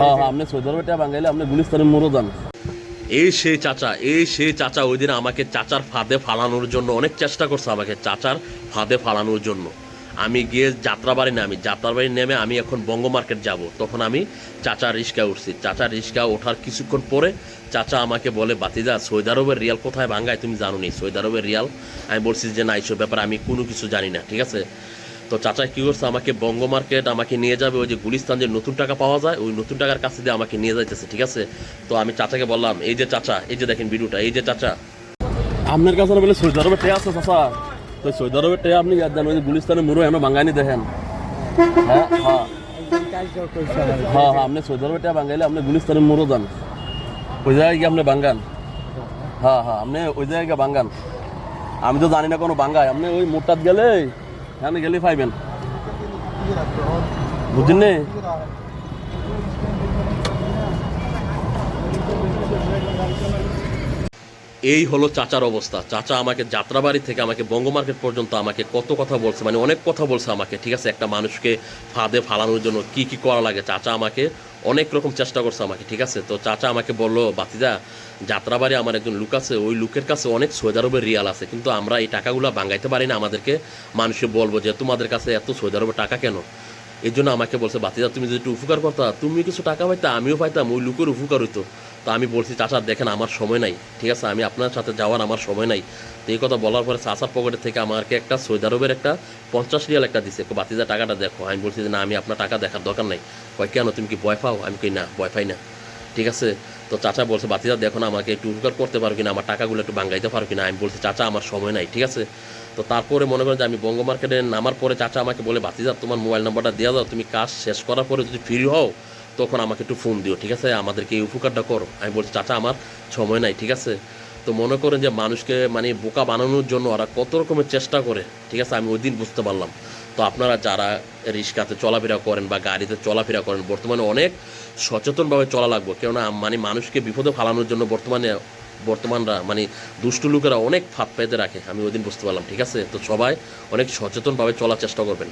হ্যাঁ হ্যাঁ আপনি সৌদি আরবে আপনি গুলিস্তানের এই সেই চাচা এই সেই চাচা, ওই দিন আমাকে চাচার ফাঁদে ফালানোর জন্য অনেক চেষ্টা করছে আমাকে, চাচার ফাঁদে ফালানোর জন্য। আমি গিয়ে যাত্রাবাড়ি নামি, যাত্রাবাড়ি নেমে আমি এখন বঙ্গ মার্কেট যাব। তখন আমি চাচার রিক্সা উঠছি। চাচার রিক্সা ওঠার কিছুক্ষণ পরে চাচা আমাকে বলে, বাতিদা, সৌদি আরবের রিয়াল কোথায় ভাঙ্গায়? তুমি জানো নি সৌদি আরবের রিয়াল? আমি বলছি যে, না, এইসব ব্যাপারে আমি কোনো কিছু জানি না, ঠিক আছে? তো চাচা কী করছে? আমাকে বঙ্গ মার্কেট আমাকে নিয়ে যাবে, ওই যে গুলিস্তান যে নতুন টাকা পাওয়া যায়, ওই নতুন টাকার কাছে দিয়ে আমাকে নিয়ে যাইতেছে, ঠিক আছে? তো আমি চাচাকে বললাম, এই যে চাচা, এই যে দেখেন ভিডিওটা, এই যে চাচা। আপনার কাছে বলে সৌদি টাকা আছে, চাচা। তো সৌদি টাকা আপনি জানেন ওই যে গুলিস্তানের মোড়ও এমন বাঙানি দেখেন। হ্যাঁ হ্যাঁ। হ্যাঁ হ্যাঁ আপনি সৌদি আরবে আপনি গুলিস্তানের মোড়ও যান ওই জায়গায় গিয়ে আপনি বাঙ্গান হ্যাঁ হ্যাঁ আপনি ওই জায়গায় গিয়ে বাঙ্গান আমি তো জানি না কোনো বাঙ্গায় আপনি ওই মোড়টাত গেলে হ্যাঁ গেলে পাইবেন। বুঝলেন এই হলো চাচার অবস্থা। চাচা আমাকে যাত্রাবাড়ি থেকে আমাকে বঙ্গ মার্কেট পর্যন্ত আমাকে কত কথা বলছে মানে অনেক কথা বলছে আমাকে, ঠিক আছে? একটা মানুষকে ফাঁদে ফালানোর জন্য কি কি করা লাগে? চাচা আমাকে অনেক রকম চেষ্টা করছে আমাকে, ঠিক আছে? তো চাচা আমাকে বলল, বাতিদা, যাত্রাবাড়ি আমার একজন লুক আছে, ওই লুকের কাছে অনেক সৌদি আরবের রিয়াল আছে, কিন্তু আমরা এই টাকাগুলো বাঙ্গাইতে পারি না আমাদেরকে। মানুষে বলব যে, তোমাদের কাছে এত সৌদি আরবের টাকা কেন? এই জন্য আমাকে বলছে, বাতিদা, তুমি যদি একটু উপকার করতা, তুমি কিছু টাকা পাইতা, আমিও পাইতাম, ওই লুকের উপকার হইতো। তো আমি বলছি, চাচা, দেখেন, আমার সময় নাই। ঠিক আছে, আমি আপনার সাথে যাওয়ার আমার সময় নাই। তো এই কথা বলার পরে চাচার পকেটের থেকে আমাকে একটা সৌদি আরবের একটা পঞ্চাশ রিয়াল একটা দিছে। বাতিজা টাকাটা দেখো। আমি বলছি যে, না, আমি আপনার টাকা দেখার দরকার নাই। কয় কেন? তুমি কি ভয় পাও? আমি কই, না, ভয় পাই না। ঠিক আছে? তো চাচা বলছে বাতিজা দেখো না, আমাকে একটু উপকার করতে পারো কিনা, আমার টাকাগুলো একটু বাঙ্গাইতে পারো কিনা? আমি বলছি, চাচা, আমার সময় নাই। ঠিক আছে? তো তারপরে মনে করেন যে, আমি বঙ্গ মার্কেটে নামার পরে চাচা আমাকে বলে বাতিজা তোমার মোবাইল নাম্বারটা দেওয়া দাও। তুমি কাজ শেষ করার পরে যদি ফ্রি হও তখন আমাকে একটু ফোন দিও, ঠিক আছে? আমাদেরকে এই উপকারটা করো। আমি বলছি, চাচা, আমার সময় নাই, ঠিক আছে? তো মনে করেন যে মানুষকে মানে বোকা বানানোর জন্য ওরা কত রকমের চেষ্টা করে, ঠিক আছে? আমি ওই দিন বুঝতে পারলাম। তো আপনারা যারা রিক্সাতে চলাফেরা করেন বা গাড়িতে চলাফেরা করেন, বর্তমানে অনেক সচেতনভাবে চলা লাগবে। কেননা মানে মানুষকে বিপদে ফালানোর জন্য বর্তমানে, বর্তমানরা মানে দুষ্টু লোকেরা অনেক ফাঁদ পেতে রাখে। আমি ওই দিন বুঝতে পারলাম, ঠিক আছে? তো সবাই অনেক সচেতনভাবে চলার চেষ্টা করবেন।